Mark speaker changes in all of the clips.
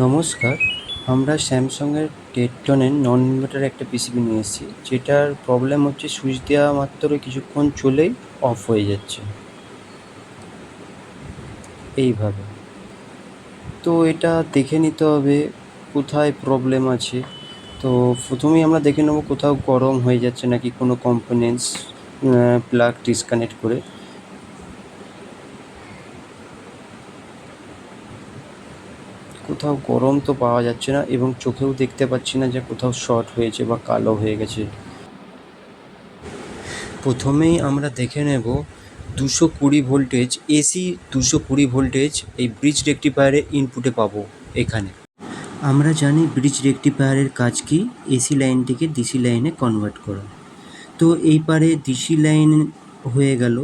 Speaker 1: নমস্কার, আমরা স্যামসংয়ের টেটটনের নন ইনভার্টার একটা পিসিবি নিয়ে এসেছি, যেটার প্রবলেম হচ্ছে সুইচ দেওয়া মাত্র কিছুক্ষণ চলেই অফ হয়ে যাচ্ছে। এইভাবে। তো এটা দেখে নিতে হবে কোথায় প্রবলেম আছে। তো প্রথমেই আমরা দেখে নেব কোথাও গরম হয়ে যাচ্ছে নাকি কোনো কম্পোনেন্টস প্লাগ ডিসকানেক্ট করে। কোথাও গরম তো পাওয়া যাচ্ছে না এবং চোখেও দেখতে পাচ্ছি না যে কোথাও শর্ট হয়েছে বা কালো হয়ে গেছে। প্রথমেই আমরা দেখে নেব দুশো কুড়ি ভোল্টেজ, এসি দুশো কুড়ি ভোল্টেজ এই ব্রিজ রেক্টিফায়ারে ইনপুটে পাবো এখানে। আমরা জানি ব্রিজ রেক্টিফায়ারের কাজ কি, এসি লাইনটিকে ডিসি লাইনে কনভার্ট করা। তো এই পারে ডিসি লাইন হয়ে গেল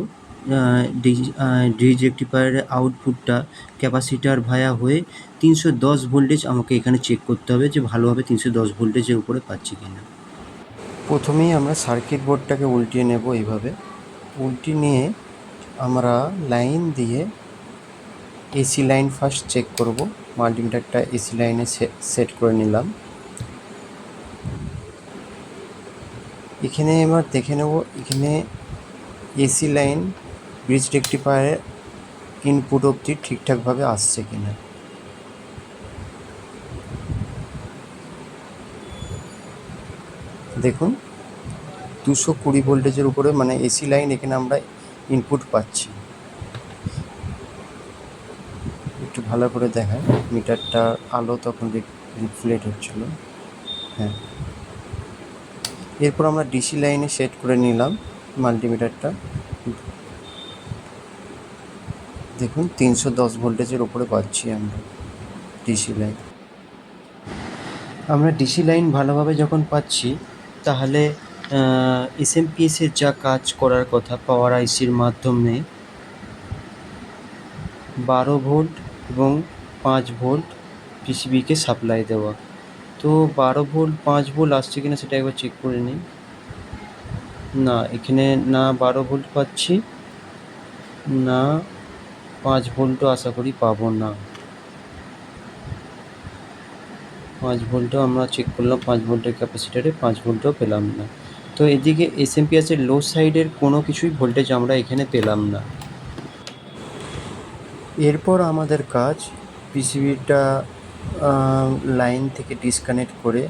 Speaker 1: ব্রিজ রেক্টিফায়ারের আউটপুটটা ক্যাপাসিটার ভায়া হয়ে তিনশো দশ ভোল্টেজ আমাকে এখানে চেক করতে হবে যে ভালোভাবে তিনশো দশ ভোল্টেজের উপরে পাচ্ছি কিনা। প্রথমেই আমরা সার্কিট বোর্ডটাকে উল্টিয়ে নেব এইভাবে। উল্টিয়ে নিয়ে আমরা লাইন দিয়ে এসি লাইন ফার্স্ট চেক করব। মাল্টিমিটারটা এসি লাইনে সেট করে নিলাম। এখানে এবার দেখে নেব, এখানে এসি লাইন ব্রিজ রেক্টিফায়ারের ইনপুট অবধি ঠিকঠাকভাবে আসছে কিনা? দেখুন, দুশো কুড়ি ভোল্টেজের উপরে মানে এসি লাইন এখানে আমরা ইনপুট পাচ্ছি। একটু ভালো করে দেখায় মিটারটা আলো তখন রিফ্লেক্ট হচ্ছিল। হ্যাঁ। এরপর আমরা ডিসি লাইনে সেট করে নিলাম মাল্টিমিটারটা দেখুন, তিনশো দশ ভোল্টেজের ওপরে পাচ্ছি আমরা ডিসি লাইন আমরা ডিসি লাইন ভালোভাবে যখন পাচ্ছি, তাহলে এসএমপিএসের যা কাজ করার কথা পাওয়ার আইসির মাধ্যমে বারো ভোল্ট এবং পাঁচ ভোল্ট পিসিবিকে সাপ্লাই দেওয়া। তো বারো ভোল্ট, পাঁচ ভোল্ট আসছে কিনা সেটা একবার চেক করে নিই। না, এখানে না বারো ভোল্ট পাচ্ছি, না পাঁচ ভোল্টও আশা করি পাবো না। পাঁচ ভোল্টও আমরা চেক করলাম, পাঁচ ভোল্টের ক্যাপাসিটারে পাঁচ ভোল্টও পেলাম না। তো এদিকে এসএমপিএসের লো সাইডের কোনো কিছুই ভোল্টেজ আমরা এখানে পেলাম না। এরপর আমাদের কাজ পিসিবিটা লাইন থেকে ডিসকানেক্ট করে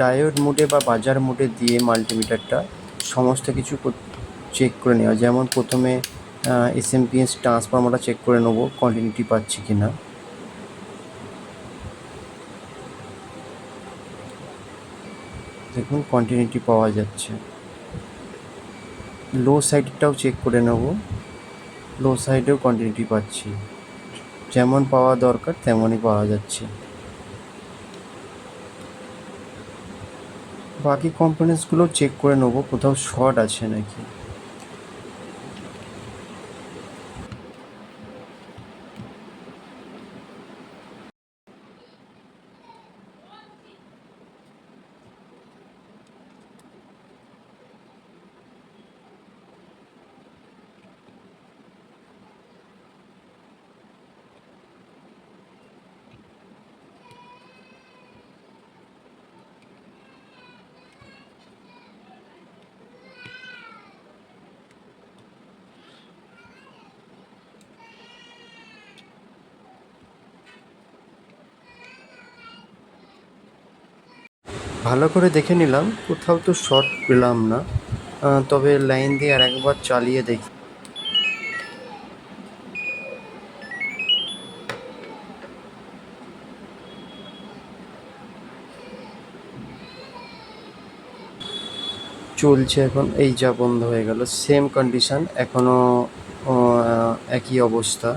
Speaker 1: ডায়োড মোডে বা বাজার মোডে দিয়ে মাল্টিমিটারটা সমস্ত কিছু চেক করে নেওয়া। যেমন প্রথমে এসএমপিএস ট্রান্সফর্মারটা চেক করে নেব কন্টিনিউটি পাচ্ছি কি না। দেখুন কন্টিনিউটি পাওয়া যাচ্ছে। লো সাইডটাও চেক করে নেব। লো সাইডেও কন্টিনিউটি পাচ্ছি। যেমন পাওয়া দরকার, তেমনই পাওয়া যাচ্ছে। বাকি কম্পোনেন্টসগুলো চেক করে নেব, কোথাও শর্ট আছে নাকি। ভালো করে দেখে নিলাম, কোথাও তো শর্ট পেলাম না। তবে লাইন দিয়ে আর একবার চালিয়ে দেখি। চলছে এখন, এই যা বন্ধ হয়ে গেল। সেম কন্ডিশন এখনও একই অবস্থা।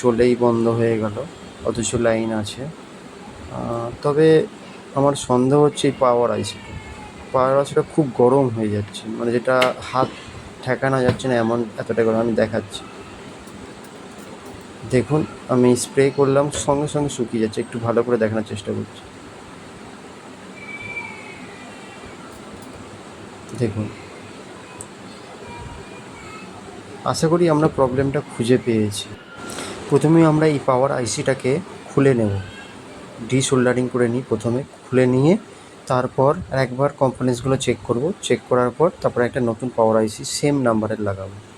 Speaker 1: চলেই বন্ধ হয়ে গেল, অথচ লাইন আছে। তবে আমার সন্দেহ হচ্ছে এই পাওয়ার আইসিটা পাওয়ার আইসিটা খুব গরম হয়ে যাচ্ছে মানে যেটা হাত ঠেকানো যাচ্ছে না এমন এতটা গরম আমি দেখাচ্ছি। দেখুন, আমি স্প্রে করলাম, সঙ্গে সঙ্গে শুকিয়ে যাচ্ছে, একটু ভালো করে দেখানোর চেষ্টা করছি। দেখুন। আশা করি আমরা প্রবলেমটা খুঁজে পেয়েছি। প্রথমে আমরা এই পাওয়ার আইসিটাকে খুলে নেব। ডিসোল্ডারিং করে নিই প্রথমে, খুলে নিয়ে তারপর একবার কম্পোনেন্টসগুলো চেক করব। চেক করার পর তারপর একটা নতুন পাওয়ার আইসি সেম নাম্বারের লাগাবো।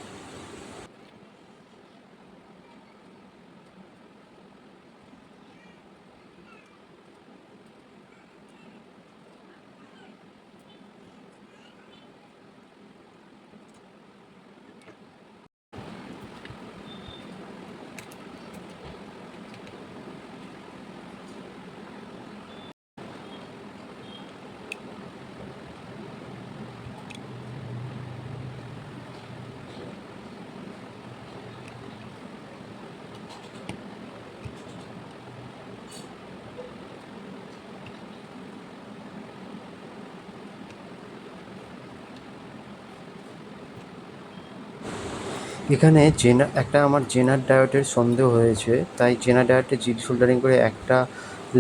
Speaker 1: এখানে জেনা, একটা আমার জেনার ডায়োটের সন্দেহ হয়েছে, তাই জেনার ডায়োটের জিড সোল্ডারিং করে একটা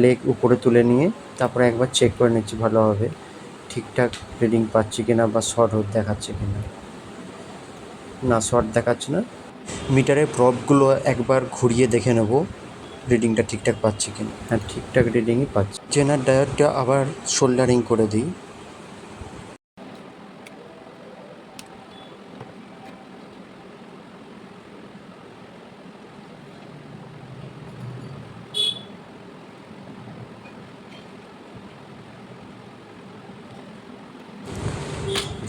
Speaker 1: লেগ উপরে তুলে নিয়ে তারপরে একবার চেক করে নিচ্ছি ভালোভাবে ঠিকঠাক রিডিং পাচ্ছি কিনা বা শর্ট হোট দেখাচ্ছে কিনা। না শর্ট দেখাচ্ছে না। মিটারের প্রবগুলো একবার ঘুরিয়ে দেখে নেব রিডিংটা ঠিকঠাক পাচ্ছি কিনা। হ্যাঁ ঠিকঠাক রিডিংই পাচ্ছি। জেনার ডায়োডটা আবার শোল্ডারিং করে দিই।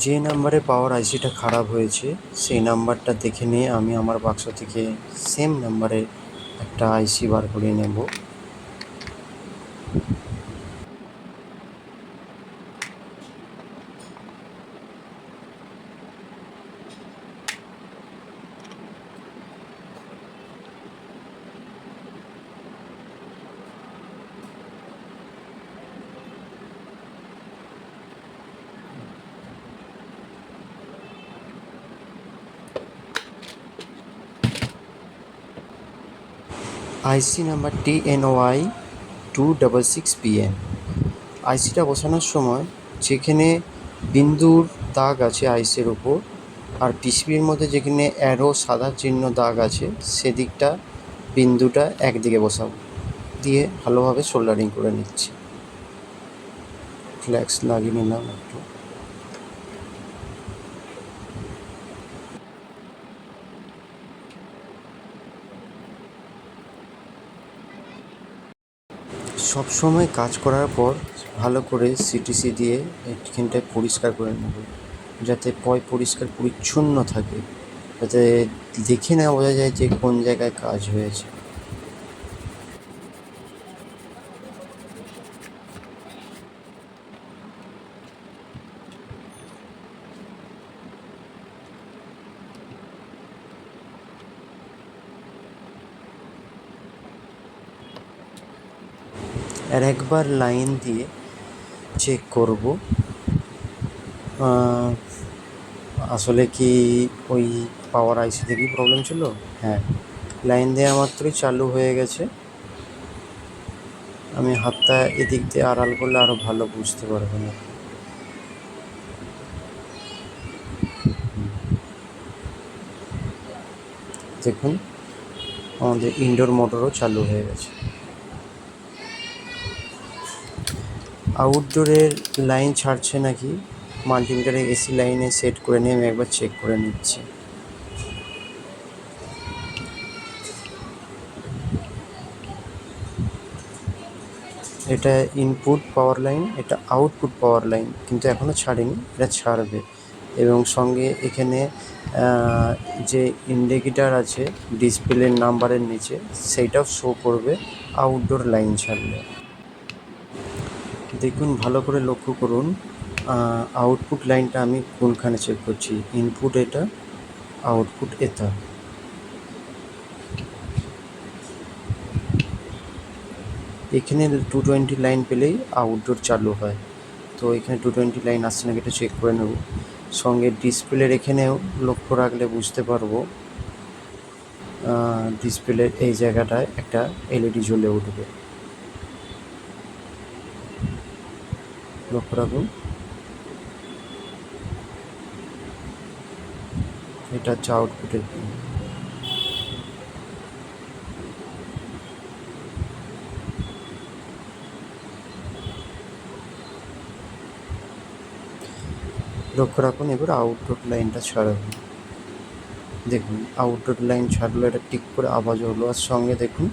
Speaker 1: যে নাম্বারে পাওয়ার আইসিটা খারাপ হয়েছে, সেই নাম্বারটা দেখে নিয়ে আমি আমার বাক্স থেকে সেম নাম্বারে একটা আইসি বার করে নেব। IC number T N Y two double six PM আইসিটা বসানোর সময় যেখানে বিন্দুর দাগ আছে আইসির উপর আর পিসিবির মধ্যে যেখানে অ্যারো সাদা চিহ্ন দাগ আছে সেদিকটা বিন্দুটা একদিকে বসাবো। দিয়ে ভালোভাবে সোল্ডারিং করে নিচ্ছি। ফ্ল্যাক্স লাগিয়ে নিলাম একটু। সবসময় কাজ করার পর ভালো করে সিটিসি দিয়ে এখানটায় পরিষ্কার করে নেব, যাতে পয় পরিষ্কার পরিচ্ছন্ন থাকে, যাতে দেখে না বোঝা যায় যে কোন জায়গায় কাজ হয়েছে। আর একবার লাইন দিয়ে চেক করব। আসলে কি ওই পাওয়ার আইসি থেকেই প্রবলেম ছিল? হ্যাঁ লাইন দেওয়া মাত্রই চালু হয়ে গেছে। আমি হাতটা এদিক দিয়ে আড়াল করলে আরও ভালো বুঝতে পারবেন না। দেখুন, আমাদের ইনডোর মোটরও চালু হয়ে গেছে। আউটডোরের লাইন ছাড়ছে নাকি? মাল্টিমিটারে এসি লাইনে সেট করে নিয়ে আমি একবার চেক করে নিচ্ছি। এটা ইনপুট পাওয়ার লাইন এটা আউটপুট পাওয়ার লাইন কিন্তু এখনও ছাড়েনি, এটা ছাড়বে। এবং সঙ্গে এখানে যে ইন্ডিকেটার আছে ডিসপ্লের নাম্বারের নিচে সেইটাও শো করবে আউটডোর লাইন ছাড়লে। দেখুন, ভালো করে লক্ষ্য করুন আউটপুট লাইনটা আমি কোনখানে চেক করছি? ইনপুট এটা আউটপুট এটা। এখানে টু টোয়েন্টি লাইন পেলেই আউটডোর চালু হয়। তো এখানে টু টোয়েন্টি লাইন আসছে নাকি এটা চেক করে নেব। সঙ্গে ডিসপ্লের এখানেও লক্ষ্য রাখলে বুঝতে পারব। ডিসপ্লের এই জায়গাটায় একটা এলইডি জ্বলে উঠবে। লক্ষ্য রাখুন। এটা হচ্ছে আউটপুটের লক্ষ্য রাখুন, এবার আউটডোর লাইনটা ছাড়াবেন দেখুন আউটডোর লাইন ছাড়লো এটা টিক করে আওয়াজ হলো। আর সঙ্গে দেখুন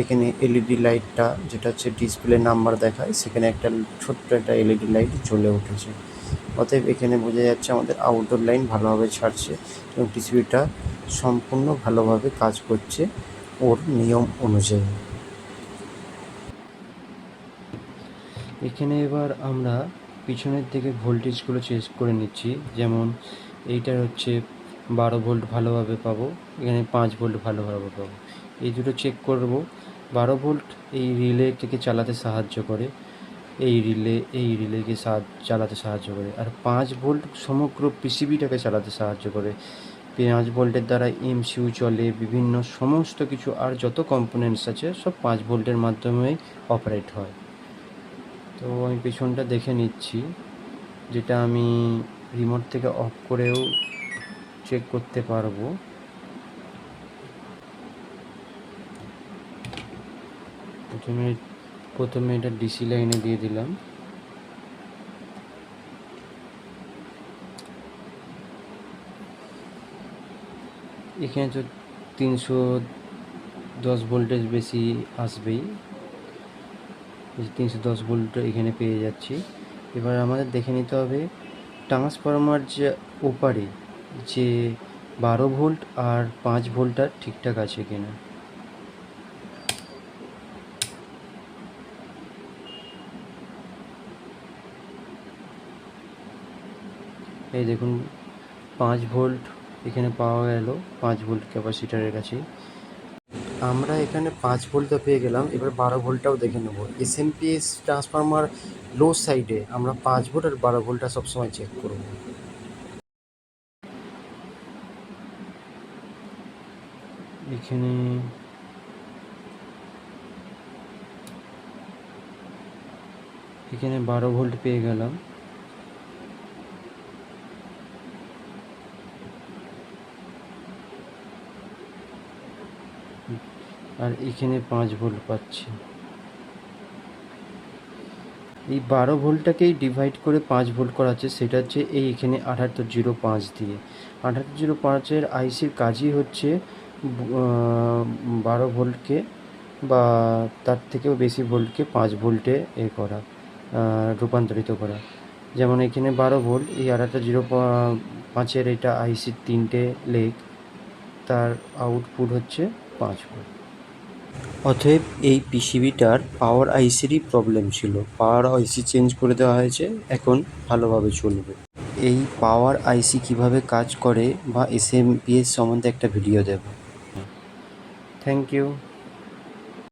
Speaker 1: এখানে এলইডি লাইটটা যেটা হচ্ছে ডিসপ্লে নাম্বার দেখায়, সেখানে একটা ছোট্ট একটা এলইডি লাইট জ্বলে উঠেছে। অতএব এখানে বোঝা যাচ্ছে আমাদের আউটডোর লাইন ভালোভাবে ছাড়ছে এবং টিসিবিটা সম্পূর্ণ ভালোভাবে কাজ করছে ওর নিয়ম অনুযায়ী। এখানে এবার আমরা পিছনের দিকে ভোল্টেজগুলো চেঞ্জ করে নিচ্ছি। যেমন এইটার হচ্ছে বারো ভোল্ট ভালোভাবে পাবো, এখানে পাঁচ ভোল্ট ভালোভাবে পাবো। এই দুটো চেক করব। বারো ভোল্ট এই রিলেটাকে চালাতে সাহায্য করে। এই রিলে এই রিলেকে চালাতে সাহায্য করে। আর পাঁচ ভোল্ট সমগ্র পিসিবিটাকে চালাতে সাহায্য করে। পাঁচ ভোল্টের দ্বারা এমসিউ চলে, বিভিন্ন সমস্ত কিছু, আর যত কম্পোনেন্টস আছে, সব পাঁচ ভোল্টের মাধ্যমেই অপারেট হয়। তো আমি পেছনটা দেখে নিচ্ছি। যেটা আমি রিমোট থেকে অফ করেও চেক করতে পারব। প্রথমে প্রথমে এটা ডিসি লাইনে দিয়ে দিলাম। এখানে তো তিনশো দশ ভোল্টেজ বেশি আসবেই। তিনশো দশ ভোল্ট এখানে পেয়ে যাচ্ছি। এবার আমাদের দেখে নিতে হবে, ট্রান্সফরমার যে ওপারে যে বারো ভোল্ট আর পাঁচ ভোল্টটা ঠিকঠাক আছে কিনা। এই দেখুন, পাঁচ ভোল্ট এখানে পাওয়া গেল, পাঁচ ভোল্ট ক্যাপাসিটারের কাছে আমরা এখানে পাঁচ ভোল্টটা পেয়ে গেলাম, এবার বারো ভোল্টটাও দেখে নেব। S M P S transformer low সাইডে আমরা পাঁচ ভোল্ট আর বারো ভোল্টটা সবসময় চেক করব। এখানে এখানে বারো ভোল্ট পেয়ে গেলাম। আর এখানে পাঁচ ভোল্ট পাচ্ছি। এই বারো ভোল্টটাকেই ডিভাইড করে পাঁচ ভোল্ট করা হচ্ছে সেটা হচ্ছে এই এখানে আঠাত্তর জিরো পাঁচ দিয়ে। আঠাত্তর জিরো পাঁচের আইসির কাজই হচ্ছে বারো ভোল্টকে বা তার থেকেও বেশি ভোল্টকে পাঁচ ভোল্টে এ করা রূপান্তরিত করা। যেমন এখানে বারো ভোল্ট, এই আঠাত্তর জিরো পাঁচের এটা আইসির তিনটে লেগ তার আউটপুট হচ্ছে পাঁচ ভোল্ট। অতএব এই পিসিবিটার পাওয়ার আইসিরই প্রবলেম ছিল। পাওয়ার আইসি চেঞ্জ করে দেওয়া হয়েছে, এখন ভালোভাবে চলবে। এই পাওয়ার আইসি কীভাবে কাজ করে বা এস এম পি এস সম্বন্ধে একটা ভিডিও দেব। Thank you